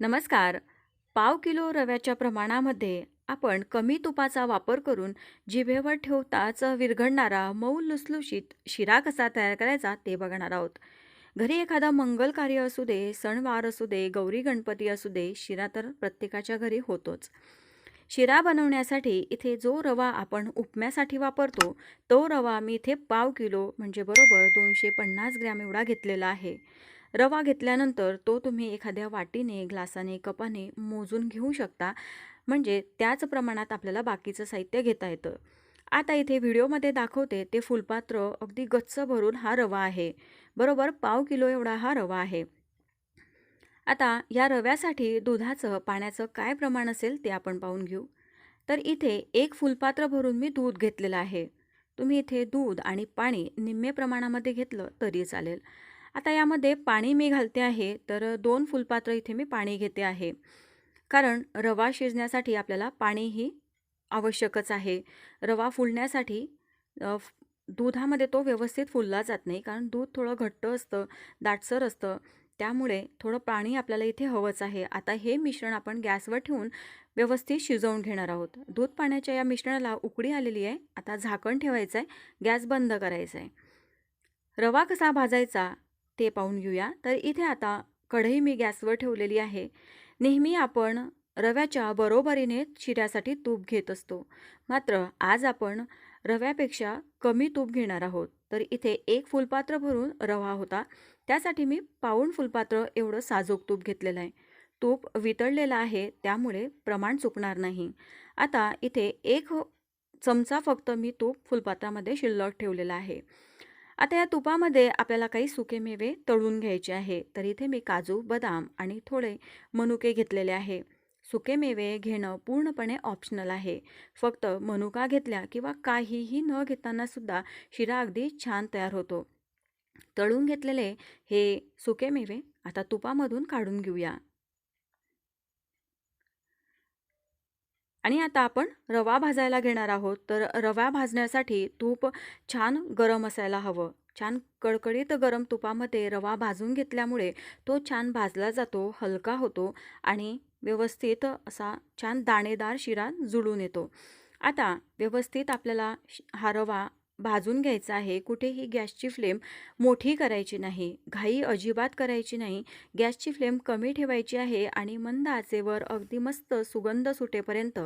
नमस्कार. पाव किलो रव्याच्या प्रमाणामध्ये आपण कमी तुपाचा वापर करून जिभेवर ठेवताच विरघळणारा मऊ लुसलुशीत शिरा कसा तयार करायचा ते बघणार आहोत. घरी एखादा मंगल कार्य असू दे, सणवार असू दे, गौरी गणपती असू दे, शिरा तर प्रत्येकाच्या घरी होतोच. शिरा बनवण्यासाठी इथे जो रवा आपण उपम्यासाठी वापरतो, तो रवा मी इथे पाव किलो म्हणजे बरोबर 250 ग्रॅम एवढा घेतलेला आहे. रवा घेतल्यानंतर तो तुम्ही एखाद्या वाटीने, ग्लासाने, कपाने मोजून घेऊ शकता. म्हणजे त्याच प्रमाणात आपल्याला बाकीचं साहित्य घेता येतं. आता इथे व्हिडिओमध्ये दाखवते ते फुलपात्र अगदी गच्च भरून हा रवा आहे. बरोबर पाव किलो एवढा हा रवा आहे. आता या रव्यासाठी दुधाचं, पाण्याचं काय प्रमाण असेल ते आपण पाहून घेऊ. तर इथे एक फुलपात्र भरून मी दूध घेतलेलं आहे. तुम्ही इथे दूध आणि पाणी निम्मे प्रमाणामध्ये घेतलं तरी चालेल. आता यामध्ये पाणी मी घालते आहे, तर दोन फुलपात्र इथे मी पाणी घेते आहे. कारण रवा शिजण्यासाठी आपल्याला पाणीही आवश्यकच आहे. रवा फुलण्यासाठी दुधामध्ये तो व्यवस्थित फुलला जात नाही. कारण दूध थोडं घट्ट असतं, दाटसर असतं. त्यामुळे थोडं पाणी आपल्याला इथे हवंच आहे. आता हे मिश्रण आपण गॅसवर ठेवून व्यवस्थित शिजवून घेणार आहोत. दूध पाण्याच्या या मिश्रणाला उकडी आलेली आहे. आता झाकण ठेवायचं आहे. गॅस बंद करायचा आहे. रवा कसा भाजायचा ते पाहून घेऊया. तर इथे आता कढई मी गॅसवर ठेवलेली आहे. नेहमी आपण रव्याच्या बरोबरीने शिऱ्यासाठी तूप घेत असतो. मात्र आज आपण रव्यापेक्षा कमी तूप घेणार आहोत. तर इथे एक फुलपात्र भरून रवा होता. त्यासाठी मी पाऊण फुलपात्र एवढं साजूक तूप घेतलेलं आहे. तूप वितळलेलं आहे त्यामुळे प्रमाण चुकणार नाही. आता इथे एक चमचा फक्त मी तूप फुलपात्रामध्ये शिल्लक ठेवलेला आहे. आता या तुपामध्ये आपल्याला काही सुकेमेवे तळून घ्यायचे आहे. तर इथे मी काजू, बदाम आणि थोडे मनुके घेतलेले आहे. सुकेमेवे घेणं पूर्णपणे ऑप्शनल आहे. फक्त मनुका घेतल्या किंवा काहीही न घेताना सुद्धा शिरा अगदी छान तयार होतो. तळून घेतलेले हे सुकेमेवे आता तुपामधून काढून घेऊया. आणि आता आपण रवा भाजायला घेणार आहोत. तर रवा भाजण्यासाठी तूप छान गरम असायला हवं. छान कडकडीत गरम तुपामध्ये रवा भाजून घेतल्यामुळे तो छान भाजला जातो, हलका होतो आणि व्यवस्थित असा छान दाणेदार शिरा जुळून येतो. आता व्यवस्थित आपल्याला हा रवा भाजून घ्यायचा आहे. कुठेही गॅसची फ्लेम मोठी करायची नाही, घाई अजिबात करायची नाही. गॅसची फ्लेम कमी ठेवायची आहे आणि मंद आचेवर अगदी मस्त सुगंध सुटेपर्यंत,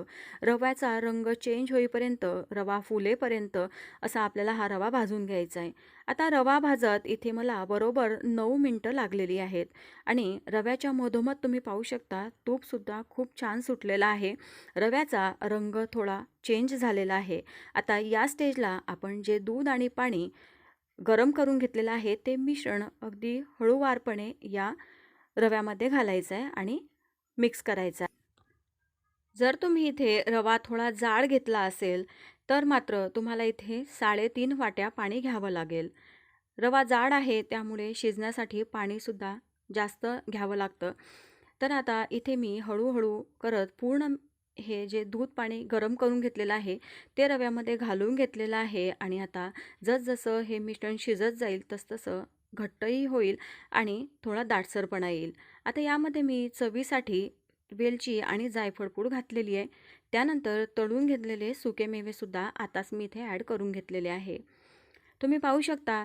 रव्याचा रंग चेंज होईपर्यंत, रवा फुलेपर्यंत असा आपल्याला हा रवा भाजून घ्यायचा आहे. आता रवा भाजत इथे मला बरोबर नऊ मिनटं लागलेली आहेत आणि रव्याच्या मधोमध तुम्ही पाहू शकता तूपसुद्धा खूप छान सुटलेला आहे. रव्याचा रंग थोडा चेंज झालेला आहे. आता या स्टेजला आपण जे दूध आणि पाणी गरम करून घेतलेलं आहे ते मिश्रण अगदी हळूवारपणे या रव्यामध्ये घालायचं आहे आणि मिक्स करायचं आहे. जर तुम्ही इथे रवा थोडा जाड घेतला असेल, तर मात्र तुम्हाला इथे 3.5 वाट्या पाणी घ्यावं लागेल. रवा जाड आहे त्यामुळे शिजण्यासाठी पाणीसुद्धा जास्त घ्यावं लागतं. तर आता इथे मी हळूहळू करत पूर्ण हे जे दूध पाणी गरम करून घेतलेलं आहे, ते रव्यामध्ये घालून घेतलेलं आहे आणि आता जसजसं हे मिश्रण शिजत जाईल तसतसं घट्टही होईल आणि थोडा दाटसरपणा येईल. आता यामध्ये मी चवीसाठी वेलची आणि जायफळपूड घातलेली आहे. त्यानंतर तळून घेतलेले सुकेमेवेसुद्धा आताच मी इथे ॲड करून घेतलेले आहे. तुम्ही पाहू शकता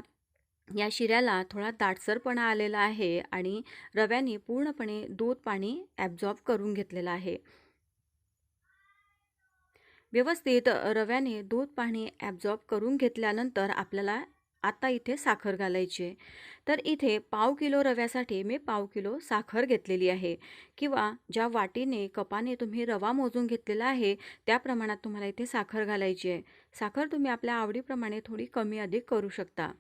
या शिऱ्याला थोडा दाटसरपणा आलेला आहे आणि रव्याने पूर्णपणे दूध पाणी ॲब्झॉर्ब करून घेतलेलं आहे. व्यवस्थित रव्याने दूध पाणी ॲब्झॉर्ब करून घेतल्यानंतर आपल्याला आता इथे साखर घालायची आहे. तर इथे पाव किलो रव्यासाठी मी पाव किलो साखर घेतलेली आहे किंवा ज्या वाटीने, कपाने तुम्ही रवा मोजून घेतलेला आहे, त्या प्रमाणात तुम्हाला इथे साखर घालायची आहे. साखर तुम्ही आपल्या आवडीप्रमाणे थोडी कमी अधिक करू शकता.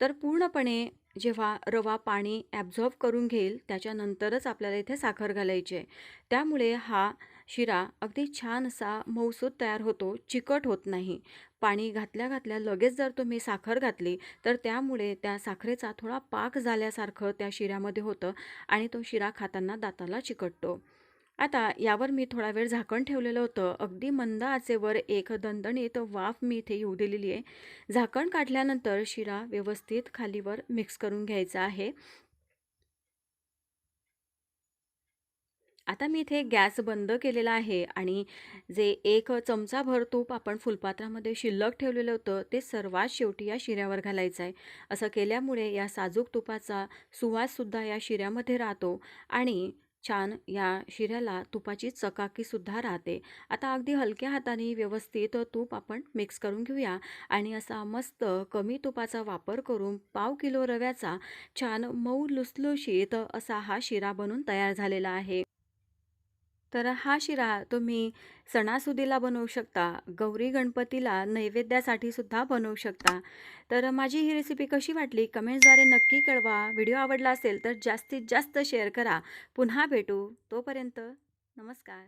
तर पूर्णपणे जेव्हा रवा पाणी ॲब्झॉर्ब करून घेईल, त्याच्यानंतरच आपल्याला इथे साखर घालायची आहे. त्यामुळे हा शिरा अगदी छान असा मऊसूद तयार होतो, चिकट होत नाही. पाणी घातल्या-घातल्या लगेच जर तुम्ही साखर घातली, तर त्यामुळे त्या साखरेचा थोडा पाक झाल्यासारखं त्या शिऱ्यामध्ये होतं आणि तो शिरा खाताना दाताला चिकटतो. आता यावर मी थोडा वेळ झाकण ठेवलेलं होतं. अगदी मंद आचेवर एक दणदणीत वाफ मी इथे येऊ दिलेली आहे. झाकण काढल्यानंतर शिरा व्यवस्थित खालीवर मिक्स करून घ्यायचा आहे. आता मी इथे गॅस बंद केलेला आहे आणि जे एक चमचाभर तूप आपण फुलपात्रामध्ये शिल्लक ठेवलेलं होतं ते सर्वात शेवटी या शिऱ्यावर घालायचं आहे. असं केल्यामुळे या साजूक तुपाचा सुवाससुद्धा या शिऱ्यामध्ये राहतो आणि छान या शिऱ्याला तुपाची चकाकीसुद्धा राहते. आता अगदी हलक्या हाताने व्यवस्थित तूप आपण मिक्स करून घेऊया आणि असा मस्त कमी तुपाचा वापर करून पाव किलो रव्याचा छान मऊ लुसलुशीत असा हा शिरा बनून तयार झालेला आहे. तर हा शिरा तुम्ही सणासुदीला बनवू शकता गौरी गणपतीला नैवेद्यासाठी सुद्धा बनवू शकता. तर माझी ही रेसिपी कशी वाटली? कमेंट्सद्वारे नक्की कळवा. व्हिडिओ आवडला असेल तर जास्तीत जास्त शेअर करा. पुन्हा भेटू. तोपर्यंत नमस्कार.